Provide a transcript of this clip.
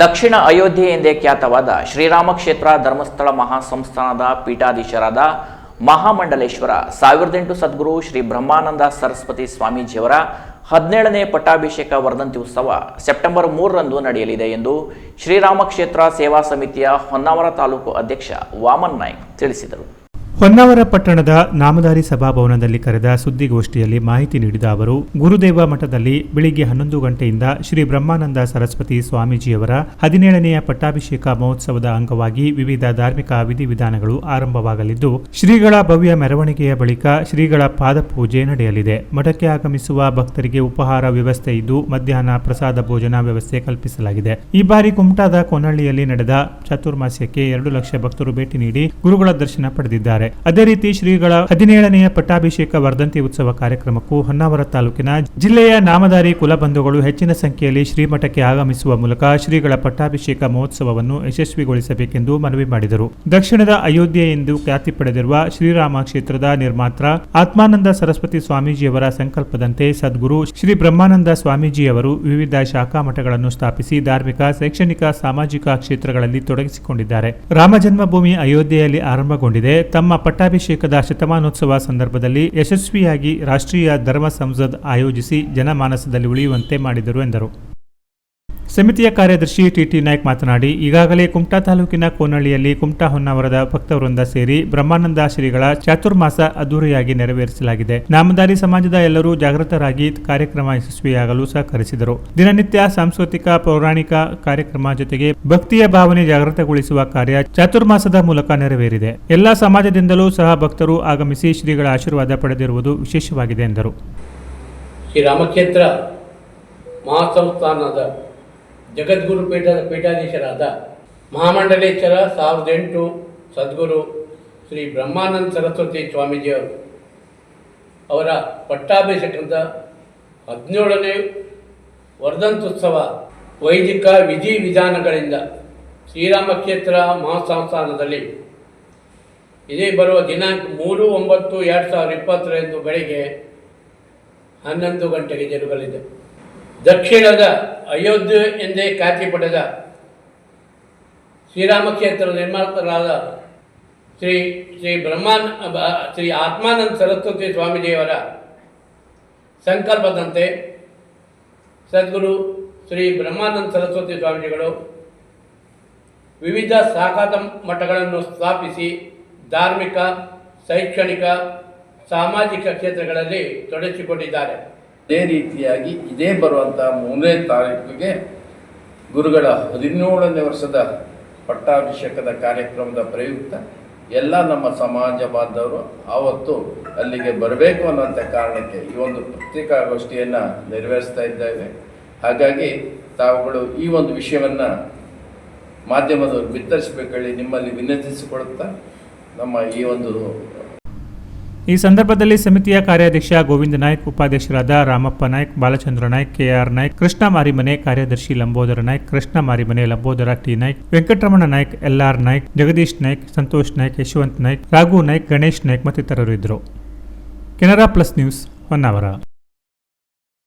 ದಕ್ಷಿಣ ಅಯೋಧ್ಯೆ ಎಂದೇ ಖ್ಯಾತವಾದ ಶ್ರೀರಾಮ ಕ್ಷೇತ್ರ ಧರ್ಮಸ್ಥಳ ಮಹಾಸಂಸ್ಥಾನದ ಪೀಠಾಧೀಶರಾದ ಮಹಾಮಂಡಲೇಶ್ವರ, ಸಾವಿರದ ಎಂಟು ಸದ್ಗುರು ಶ್ರೀ ಬ್ರಹ್ಮಾನಂದ ಸರಸ್ವತಿ ಸ್ವಾಮೀಜಿಯವರ ಹದಿನೇಳನೇ ಪಟ್ಟಾಭಿಷೇಕ ವರ್ಧಂತಿ ಉತ್ಸವ ಸೆಪ್ಟೆಂಬರ್ ಮೂರರಂದು ನಡೆಯಲಿದೆ ಎಂದು ಶ್ರೀರಾಮ ಕ್ಷೇತ್ರ ಸೇವಾ ಸಮಿತಿಯ ಹೊನ್ನಾವರ ತಾಲೂಕು ಅಧ್ಯಕ್ಷ ವಾಮನ್ ನಾಯ್ಕ್ ತಿಳಿಸಿದರು. ಹೊನ್ನಾವರ ಪಟ್ಟಣದ ನಾಮದಾರಿ ಸಭಾಭವನದಲ್ಲಿ ಕರೆದ ಸುದ್ದಿಗೋಷ್ಠಿಯಲ್ಲಿ ಮಾಹಿತಿ ನೀಡಿದ ಅವರು, ಗುರುದೇವ ಮಠದಲ್ಲಿ ಬೆಳಿಗ್ಗೆ ಹನ್ನೊಂದು ಗಂಟೆಯಿಂದ ಶ್ರೀ ಬ್ರಹ್ಮಾನಂದ ಸರಸ್ವತಿ ಸ್ವಾಮೀಜಿಯವರ ಹದಿನೇಳನೆಯ ಪಟ್ಟಾಭಿಷೇಕ ಮಹೋತ್ಸವದ ಅಂಗವಾಗಿ ವಿವಿಧ ಧಾರ್ಮಿಕ ವಿಧಿವಿಧಾನಗಳು ಆರಂಭವಾಗಲಿದ್ದು, ಶ್ರೀಗಳ ಭವ್ಯ ಮೆರವಣಿಗೆಯ ಬಳಿಕ ಶ್ರೀಗಳ ಪಾದಪೂಜೆ ನಡೆಯಲಿದೆ. ಮಠಕ್ಕೆ ಆಗಮಿಸುವ ಭಕ್ತರಿಗೆ ಉಪಹಾರ ವ್ಯವಸ್ಥೆ ಇದ್ದು, ಮಧ್ಯಾಹ್ನ ಪ್ರಸಾದ ಭೋಜನ ವ್ಯವಸ್ಥೆ ಕಲ್ಪಿಸಲಾಗಿದೆ. ಈ ಬಾರಿ ಕುಮಟಾದ ಕೊನಹಳ್ಳಿಯಲ್ಲಿ ನಡೆದ ಚಾತುರ್ಮಾಸ್ಯಕ್ಕೆ ಎರಡು ಲಕ್ಷ ಭಕ್ತರು ಭೇಟಿ ನೀಡಿ ಗುರುಗಳ ದರ್ಶನ ಪಡೆದಿದ್ದಾರೆ. ಅದೇ ರೀತಿ ಶ್ರೀಗಳ ಹದಿನೇಳನೆಯ ಪಟ್ಟಾಭಿಷೇಕ ವರ್ಧಂತಿ ಉತ್ಸವ ಕಾರ್ಯಕ್ರಮಕ್ಕೂ ಹೊನ್ನಾವರ ತಾಲೂಕಿನ ಜಿಲ್ಲೆಯ ನಾಮಧಾರಿ ಕುಲಬಂಧುಗಳು ಹೆಚ್ಚಿನ ಸಂಖ್ಯೆಯಲ್ಲಿ ಶ್ರೀಮಠಕ್ಕೆ ಆಗಮಿಸುವ ಮೂಲಕ ಶ್ರೀಗಳ ಪಟ್ಟಾಭಿಷೇಕ ಮಹೋತ್ಸವವನ್ನು ಯಶಸ್ವಿಗೊಳಿಸಬೇಕೆಂದು ಮನವಿ ಮಾಡಿದರು. ದಕ್ಷಿಣದ ಅಯೋಧ್ಯೆ ಎಂದು ಖ್ಯಾತಿ ಪಡೆದಿರುವ ಶ್ರೀರಾಮ ಕ್ಷೇತ್ರದ ನಿರ್ಮಾತ್ರ ಆತ್ಮಾನಂದ ಸರಸ್ವತಿ ಸ್ವಾಮೀಜಿಯವರ ಸಂಕಲ್ಪದಂತೆ ಸದ್ಗುರು ಶ್ರೀ ಬ್ರಹ್ಮಾನಂದ ಸ್ವಾಮೀಜಿಯವರು ವಿವಿಧ ಶಾಖಾ ಮಠಗಳನ್ನು ಸ್ಥಾಪಿಸಿ ಧಾರ್ಮಿಕ, ಶೈಕ್ಷಣಿಕ, ಸಾಮಾಜಿಕ ಕ್ಷೇತ್ರಗಳಲ್ಲಿ ತೊಡಗಿಸಿಕೊಂಡಿದ್ದಾರೆ. ರಾಮ ಜನ್ಮಭೂಮಿ ಅಯೋಧ್ಯೆಯಲ್ಲಿ ಆರಂಭಗೊಂಡಿದೆ. ತಮ್ಮ ಪಟ್ಟಾಭಿಷೇಕದ ಶತಮಾನೋತ್ಸವ ಸಂದರ್ಭದಲ್ಲಿ ಯಶಸ್ವಿಯಾಗಿ ರಾಷ್ಟ್ರೀಯ ಧರ್ಮ ಸಂಸದ್ ಆಯೋಜಿಸಿ ಜನಮಾನಸದಲ್ಲಿ ಉಳಿಯುವಂತೆ ಮಾಡಿದರು ಎಂದರು. ಸಮಿತಿಯ ಕಾರ್ಯದರ್ಶಿ ಟಿಟಿ ನಾಯ್ಕ್ ಮಾತನಾಡಿ, ಈಗಾಗಲೇ ಕುಮಟಾ ತಾಲೂಕಿನ ಕೋನಹಳ್ಳಿಯಲ್ಲಿ ಕುಮಟಾ ಹೊನ್ನಾವರದ ಭಕ್ತವೃಂದ ಸೇರಿ ಬ್ರಹ್ಮಾನಂದ ಶ್ರೀಗಳ ಚಾತುರ್ಮಾಸ ಅದ್ದೂರಿಯಾಗಿ ನೆರವೇರಿಸಲಾಗಿದೆ. ನಾಮಧಾರಿ ಸಮಾಜದ ಎಲ್ಲರೂ ಜಾಗೃತರಾಗಿ ಕಾರ್ಯಕ್ರಮ ಯಶಸ್ವಿಯಾಗಲು ಸಹಕರಿಸಿದರು. ದಿನನಿತ್ಯ ಸಾಂಸ್ಕೃತಿಕ, ಪೌರಾಣಿಕ ಕಾರ್ಯಕ್ರಮ ಜೊತೆಗೆ ಭಕ್ತಿಯ ಭಾವನೆ ಜಾಗೃತಗೊಳಿಸುವ ಕಾರ್ಯ ಚಾತುರ್ಮಾಸದ ಮೂಲಕ ನೆರವೇರಿದೆ. ಎಲ್ಲ ಸಮಾಜದಿಂದಲೂ ಸಹ ಭಕ್ತರು ಆಗಮಿಸಿ ಶ್ರೀಗಳ ಆಶೀರ್ವಾದ ಪಡೆದಿರುವುದು ವಿಶೇಷವಾಗಿದೆ ಎಂದರು. ಶ್ರೀರಾಮಕ್ಷೇತ್ರ ಮಹಾಸಂಸ್ಥಾನದ ಜಗದ್ಗುರು ಪೀಠದ ಪೀಠಾಧೀಶರಾದ ಮಹಾಮಂಡಲೇಶ್ವರ ಸಾವಿರದ ಎಂಟು ಸದ್ಗುರು ಶ್ರೀ ಬ್ರಹ್ಮಾನಂದ ಸರಸ್ವತಿ ಸ್ವಾಮೀಜಿಯವರು ಅವರ ಪಟ್ಟಾಭಿಷೇಕದ ಹದಿನೇಳನೇ ವರ್ಧಂತ್ಯುತ್ಸವ ವೈದಿಕ ವಿಧಿ ವಿಧಾನಗಳಿಂದ ಶ್ರೀರಾಮ ಕ್ಷೇತ್ರ ಮಹಾಸಂಸ್ಥಾನದಲ್ಲಿ. ಇದೇ ಬರುವ ದಿನಾಂಕ ಮೂರು, ಒಂಬತ್ತು, ಎರಡು ಸಾವಿರದ ಇಪ್ಪತ್ತರಂದು ಬೆಳಿಗ್ಗೆ ಹನ್ನೊಂದು ಗಂಟೆಗೆ ಜರುಗಲಿದೆ. ದಕ್ಷಿಣದ ಅಯೋಧ್ಯೆ ಎಂದೇ ಖ್ಯಾತಿ ಪಡೆದ ಶ್ರೀರಾಮ ಕ್ಷೇತ್ರ ನಿರ್ಮಾತರಾದ ಶ್ರೀ ಶ್ರೀ ಬ್ರಹ್ಮಾನ್, ಶ್ರೀ ಆತ್ಮಾನಂದ ಸರಸ್ವತಿ ಸ್ವಾಮೀಜಿಯವರ ಸಂಕಲ್ಪದಂತೆ ಸದ್ಗುರು ಶ್ರೀ ಬ್ರಹ್ಮಾನಂದ ಸರಸ್ವತಿ ಸ್ವಾಮೀಜಿಗಳು ವಿವಿಧ ಸಾಕಾತ ಮಠಗಳನ್ನು ಸ್ಥಾಪಿಸಿ ಧಾರ್ಮಿಕ, ಶೈಕ್ಷಣಿಕ, ಸಾಮಾಜಿಕ ಕ್ಷೇತ್ರಗಳಲ್ಲಿ ತೊಡಗಿಸಿಕೊಂಡಿದ್ದಾರೆ. ಅದೇ ರೀತಿಯಾಗಿ ಇದೇ ಬರುವಂಥ ಮೂರನೇ ತಾರೀಕಿಗೆ ಗುರುಗಳ ಹದಿನೇಳನೇ ವರ್ಷದ ಪಟ್ಟಾಭಿಷೇಕದ ಕಾರ್ಯಕ್ರಮದ ಪ್ರಯುಕ್ತ ಎಲ್ಲ ನಮ್ಮ ಸಮಾಜ ಬಾಂಧವರು ಆವತ್ತು ಅಲ್ಲಿಗೆ ಬರಬೇಕು ಅನ್ನೋಂಥ ಕಾರಣಕ್ಕೆ ಈ ಒಂದು ಪತ್ರಿಕಾಗೋಷ್ಠಿಯನ್ನು ನೆರವೇರಿಸ್ತಾ ಇದ್ದೇವೆ. ಹಾಗಾಗಿ ತಾವುಗಳು ಈ ಒಂದು ವಿಷಯವನ್ನು ಮಾಧ್ಯಮದವರು ಬಿತ್ತರಿಸಬೇಕೇಳಿ ನಿಮ್ಮಲ್ಲಿ ವಿನಂತಿಸಿಕೊಳ್ಳುತ್ತಾ ನಮ್ಮ ಈ ಒಂದು ಈ ಸಂದರ್ಭದಲ್ಲಿ ಸಮಿತಿಯ ಕಾರ್ಯಾಧ್ಯಕ್ಷ ಗೋವಿಂದ ನಾಯ್ಕ್, ಉಪಾಧ್ಯಕ್ಷರಾದ ರಾಮಪ್ಪ ನಾಯ್ಕ್, ಬಾಲಚಂದ್ರ ನಾಯ್ಕ್, ಕೆಆರ್ ನಾಯ್ಕ್, ಕೃಷ್ಣ ಮಾರಿಮನೆ, ಕಾರ್ಯದರ್ಶಿ ಲಂಬೋದರ ನಾಯ್ಕ್, ಕೃಷ್ಣ ಮಾರಿಮನೆ, ಲಂಬೋದರ ಟಿ ನಾಯ್ಕ್, ವೆಂಕಟರಮಣ ನಾಯ್ಕ್, ಎಲ್ಆರ್ ನಾಯ್ಕ್, ಜಗದೀಶ್ ನಾಯ್ಕ್, ಸಂತೋಷ್ ನಾಯ್ಕ್, ಯಶವಂತ್ ನಾಯ್ಕ್, ರಾಘು ನಾಯ್ಕ್, ಗಣೇಶ್ ನಾಯ್ಕ್ ಮತ್ತಿತರರು ಇದ್ದರು. Canara plus news Honnavar.